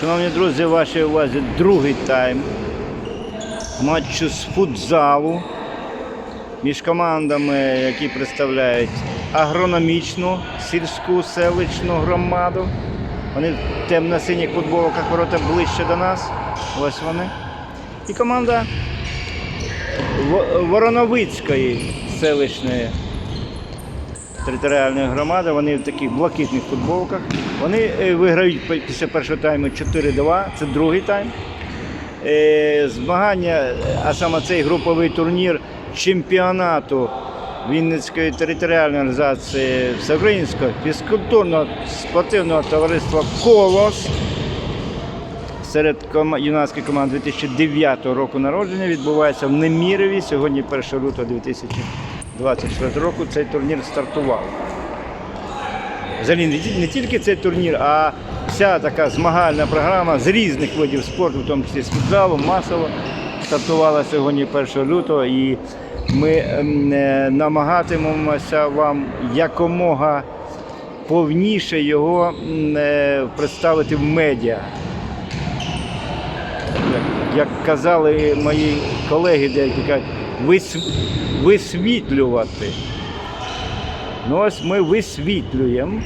Шановні друзі, вашій увазі другий тайм матчу з футзалу між командами, які представляють агрономічну сільську селищну громаду. Вони в темно-синіх футболках ворота ближче до нас. Ось вони. І команда Вороновицької селищної територіальної громади. Вони в таких блакитних футболках. Вони е, виграють після першого тайму 4-2. Це другий тайм. Е, Змагання, а саме цей груповий турнір чемпіонату Вінницької територіальної організації Всеукраїнського фізкультурного спортивного товариства Колос серед юнацьких команд 2009 року народження відбувається в Немірові. Сьогодні 1 лютого 2024 року цей турнір стартував. Взагалі не тільки цей турнір, а вся така змагальна програма з різних видів спорту, в тому числі з футзалу, масово стартувала сьогодні 1 лютого. І ми ем, е, намагатимемося вам якомога повніше його е, представити в медіа. Як, казали мої колеги, деякі кажуть, висвітлювати. Ну ось ми висвітлюємо.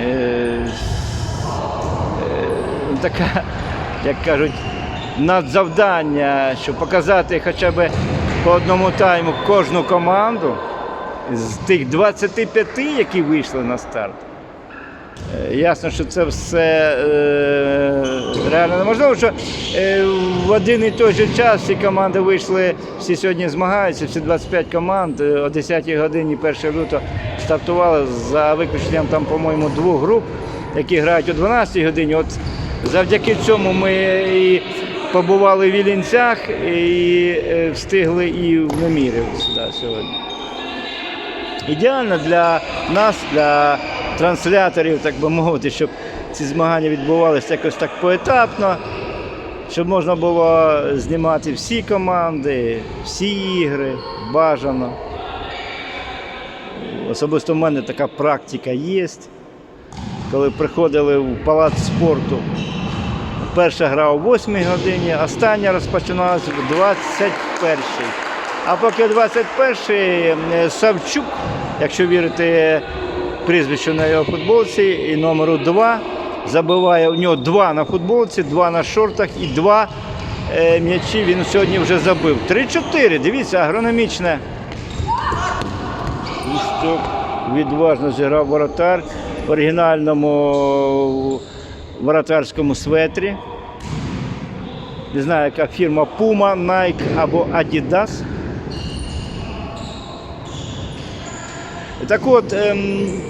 Е, е, така, як кажуть, надзавдання, щоб показати хоча б по одному тайму кожну команду з тих 25, які вийшли на старт. Е, Ясно, що це все е, реально неможливо, що е, в один і той же час всі команди вийшли, всі сьогодні змагаються, всі 25 команд е, о 10-й годині 1 лютого стартували за виключенням там, по-моєму, двох груп, які грають о 12-й годині. От завдяки цьому ми і побували в Ілінцях і е, встигли і в Немірів сюди сьогодні ідеально для нас, для трансляторів, так би мовити, щоб ці змагання відбувалися якось так поетапно, щоб можна було знімати всі команди, всі ігри, бажано. Особисто в мене така практика є. Коли приходили в палац спорту, перша гра о 8 годині, остання розпочиналася в 21 а поки 21-й е, Савчук, якщо вірити прізвищу на його футболці, і номеру 2, забиває у нього два на футболці, два на шортах і два е, м'ячі він сьогодні вже забив. 3-4, дивіться, агрономічне. Листок відважно зіграв воротар в оригінальному воротарському светрі. Не знаю, яка фірма Puma, Nike або Adidas. Так от, ем,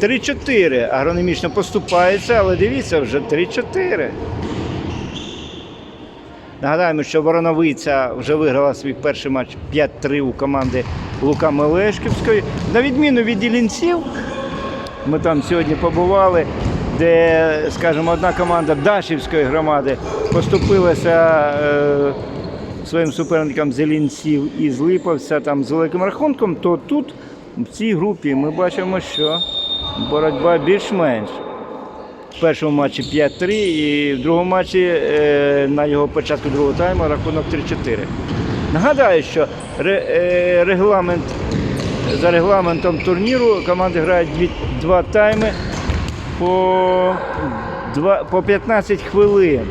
3-4 агрономічно поступається, але дивіться, вже 3-4. Нагадаємо, що Вороновиця вже виграла свій перший матч 5-3 у команди Лука Мелешківської. На відміну від Ілінців, ми там сьогодні побували, де, скажімо, одна команда Дашівської громади поступилася е, своїм суперникам з Ілінців і з Липовця там з великим рахунком, то тут, в цій групі, ми бачимо, що боротьба більш-менш. В першому матчі 5-3 і в другому матчі е, на його початку другого тайму рахунок 3-4. Нагадаю, що е, регламент, за регламентом турніру команди грають два тайми по, два, по 15 хвилин.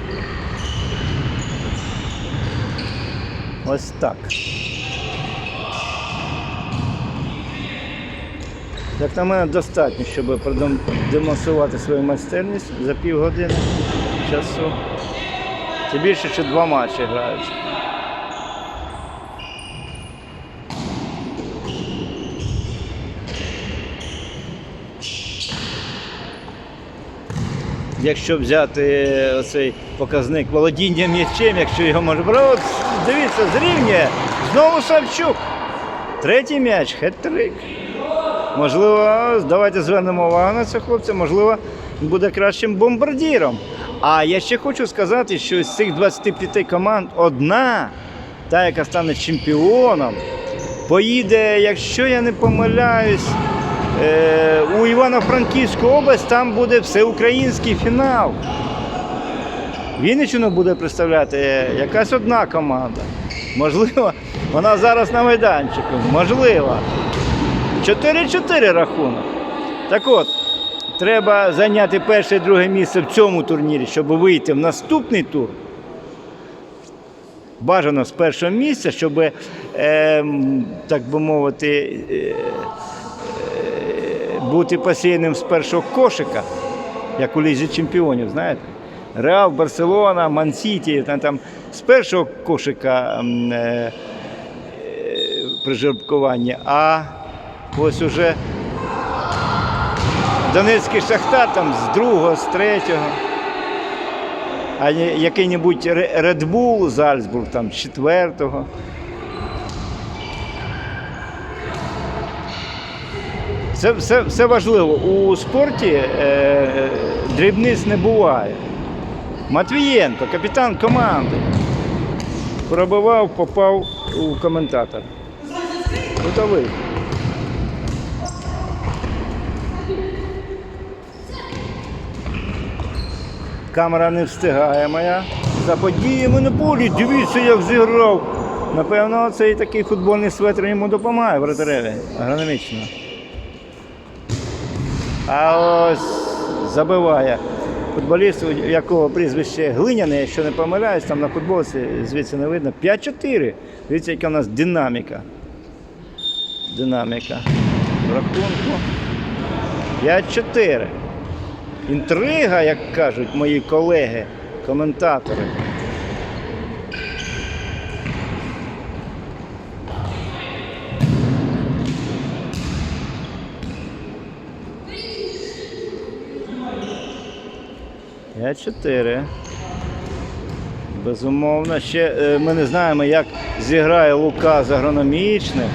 Ось так. Як на мене, достатньо, щоб продемонструвати свою майстерність за півгодини часу. Тим більше, що два матчі граються. Якщо взяти оцей показник володіння м'ячем, якщо його може брати, дивіться, зрівнює. Знову Савчук. Третій м'яч, хет-трик. Можливо, давайте звернемо увагу на цього хлопця, можливо, буде кращим бомбардіром. А я ще хочу сказати, що з цих 25 команд одна, та, яка стане чемпіоном, поїде, якщо я не помиляюсь, е, у Івано-Франківську область, там буде всеукраїнський фінал. Вінниччину буде представляти якась одна команда. Можливо, вона зараз на майданчику. Можливо. 4-4 рахунок. Так от, треба зайняти перше і друге місце в цьому турнірі, щоб вийти в наступний тур. Бажано з першого місця, щоб, е, так би мовити, е, е, бути посіяним з першого кошика, як у Лізі чемпіонів, знаєте. Реал, Барселона, Ман-Сіті, там, там з першого кошика е, е, прижербкування, а ось уже Донецький Шахтар там з другого, з третього. А який-небудь Red Bull Зальцбург там з четвертого. Це все, все важливо. У спорті е, дрібниць не буває. Матвієнко, капітан команди, пробивав, попав у коментатор. Готовий. Камера не встигає моя. За подіями на полі. Дивіться, як зіграв. Напевно, цей такий футбольний светр йому допомагає вратареві. Агрономічно. А ось забиває футболіст, у якого прізвище Глиняне, якщо не помиляюсь, там на футболці звідси не видно. 5-4. Дивіться, яка у нас динаміка. Динаміка. В рахунку. 5-4. Інтрига, як кажуть мої колеги, коментатори. Я чотири. Безумовно. Ще е, ми не знаємо, як зіграє Лука з агрономічним.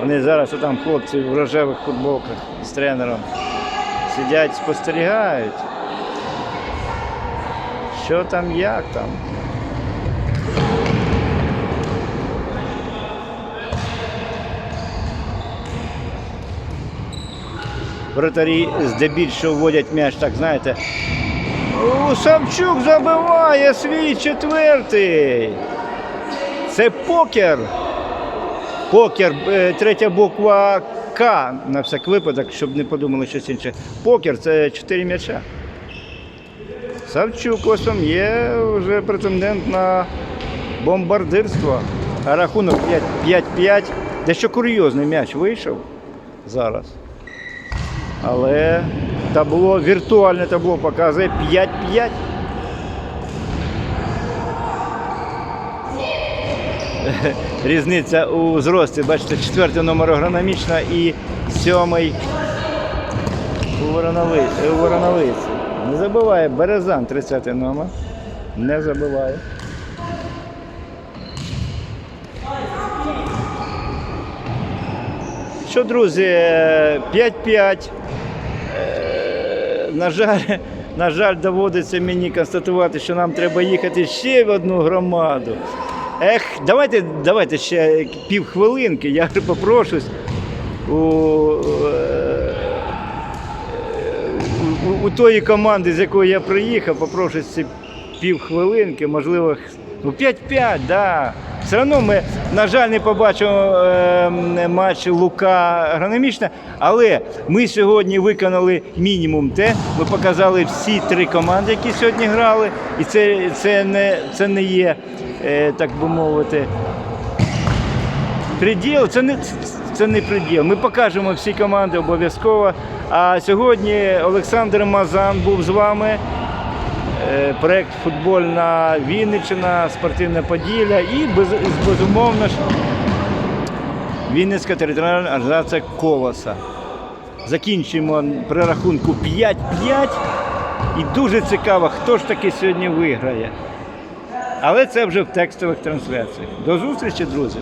Вони зараз там хлопці в рожевих футболках з тренером сидять, спостерігають. Що там, як там. Вратарі здебільшого вводять м'яч, так знаєте. Самчук забиває свій четвертий. Це покер. Покер, е, третя буква К на всяк випадок, щоб не подумали щось інше. Покер це чотири м'яча. Савчук ось там є вже претендент на бомбардирство. Рахунок 5 5-5. Дещо курйозний м'яч вийшов зараз. Але табло, віртуальне табло показує 5-5. Різниця у зрості, бачите, четвертий номер агрономічна і сьомий у Вороновиці. Не забуває Березан, 30 номер. Не забуває. Що, друзі, 5-5. Е, На жаль, на жаль, доводиться мені констатувати, що нам треба їхати ще в одну громаду. Ех, давайте, давайте ще півхвилинки, я попрошусь у, е, у, у тої команди, з якої я приїхав, попрошусь ці півхвилинки, можливо, ну 5-5, да. Все одно ми, на жаль, не побачимо е, матч Лука агрономічна, але ми сьогодні виконали мінімум те. Ми показали всі три команди, які сьогодні грали, і це, це, не, це не є, так би мовити, Приділ це не це не приділ. Ми покажемо всі команди обов'язково. А сьогодні Олександр Мазан був з вами. Е, Проект Футбольна Вінниччина, спортивна Поділля і без, безумовно ж Вінницька територіальна організація Колоса. Закінчуємо при рахунку 5-5. І дуже цікаво, хто ж таки сьогодні виграє. Але це вже в текстових трансляціях. До зустрічі, друзі!